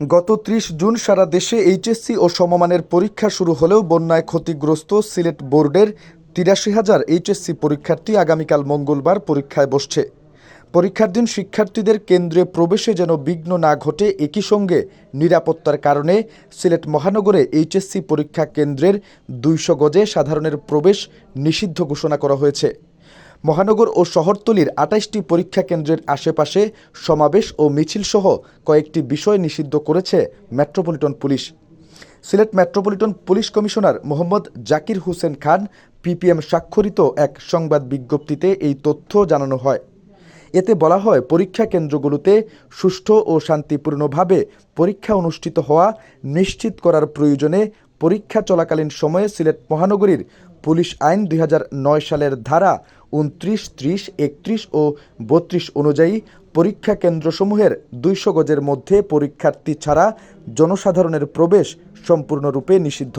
গত ত্রিশ জুন সারা দেশে এইচএসসি ও সমমানের পরীক্ষা শুরু হলেও বন্যায় ক্ষতিগ্রস্ত সিলেট বোর্ডের তিরাশি হাজার এইচএসসি পরীক্ষার্থী আগামীকাল মঙ্গলবার পরীক্ষায় বসছে। পরীক্ষার দিন শিক্ষার্থীদের কেন্দ্রে প্রবেশে যেন বিঘ্ন না ঘটে, একই সঙ্গে নিরাপত্তার কারণে সিলেট মহানগরে এইচএসসি পরীক্ষা কেন্দ্রের দুইশো গজে সাধারণের প্রবেশ নিষিদ্ধ ঘোষণা করা হয়েছে। মহানগর ও শহরতলির আটাইশটি পরীক্ষা কেন্দ্রের আশেপাশে সমাবেশ ও মিছিলসহ কয়েকটি বিষয় নিষিদ্ধ করেছে metropolitan police. Sylhet metropolitan police commissioner Mohammad Zakir Hossain Khan, PPM স্বাক্ষরিত এক সংবাদ বিজ্ঞপ্তিতে এই তথ্য জানানো হয়। এতে বলা হয়, পরীক্ষা কেন্দ্রগুলোতে সুষ্ঠু ও শান্তিপূর্ণভাবে পরীক্ষা অনুষ্ঠিত হওয়া নিশ্চিত করার প্রয়োজনে পরীক্ষা চলাকালীন সময়ে সিলেট মহানগরীর পুলিশ আইন দুই হাজার নয় সালের ধারা উনত্রিশ ত্রিশ, একত্রিশ ও বত্রিশ অনুযায়ী পরীক্ষা কেন্দ্রসমূহের দুইশো গজের মধ্যে পরীক্ষার্থী ছাড়া জনসাধারণের প্রবেশ সম্পূর্ণরূপে নিষিদ্ধ।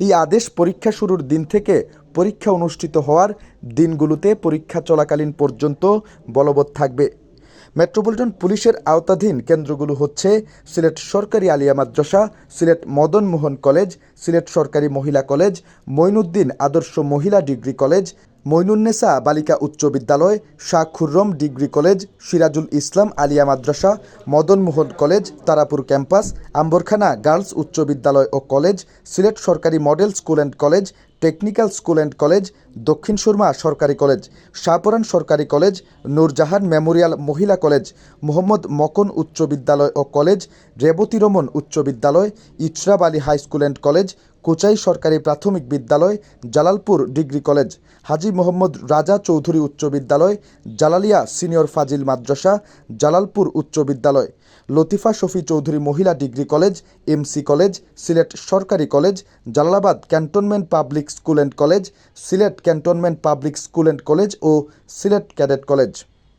এই আদেশ পরীক্ষা শুরুর দিন থেকে পরীক্ষা অনুষ্ঠিত হওয়ার দিনগুলোতে পরীক্ষা চলাকালীন পর্যন্ত বলবৎ থাকবে। মেট্রোপলিটন পুলিশের আওতাধীন কেন্দ্রগুলো হচ্ছে সিলেট সরকারি আলিয়া মাদ্রাসা, সিলেট মদন মোহন কলেজ, সিলেট সরকারি মহিলা কলেজ মইনুদ্দিন আদর্শ মহিলা ডিগ্রি কলেজ মইনুন্নেসা বালিকা উচ্চ বিদ্যালয় Shah Khurram degree college, Sirajul Islam Alia Madrasa, Madan Mohan college, Tarapur campus, Amberkhana girls উচ্চ বিদ্যালয় ও কলেজ, সিলেট সরকারি model school and college, technical school and college, Dakshin Surma সরকারি কলেজ, শাহপুরান সরকারি কলেজ, নূরজাহান মেমোরিয়াল মহিলা কলেজ, মোহাম্মদ মকন উচ্চ বিদ্যালয় ও কলেজ, রেবতী রমন উচ্চ বিদ্যালয় Ichrab Ali high school and college Kochai সরকারি প্রাথমিক বিদ্যালয়, জালালপুর ডিগ্রি কলেজ, হাজি মোহাম্মদ রাজা চৌধুরী উচ্চ বিদ্যালয়, জালালিয়া সিনিয়র ফাজিল মাদ্রাসা, জালালপুর উচ্চ বিদ্যালয়, লতিফা শফি চৌধুরী মহিলা degree college, MC college, Sylhet সরকারি college, Jalalabad cantonment public school and college, Sylhet cantonment public school and college O Sylhet cadet college.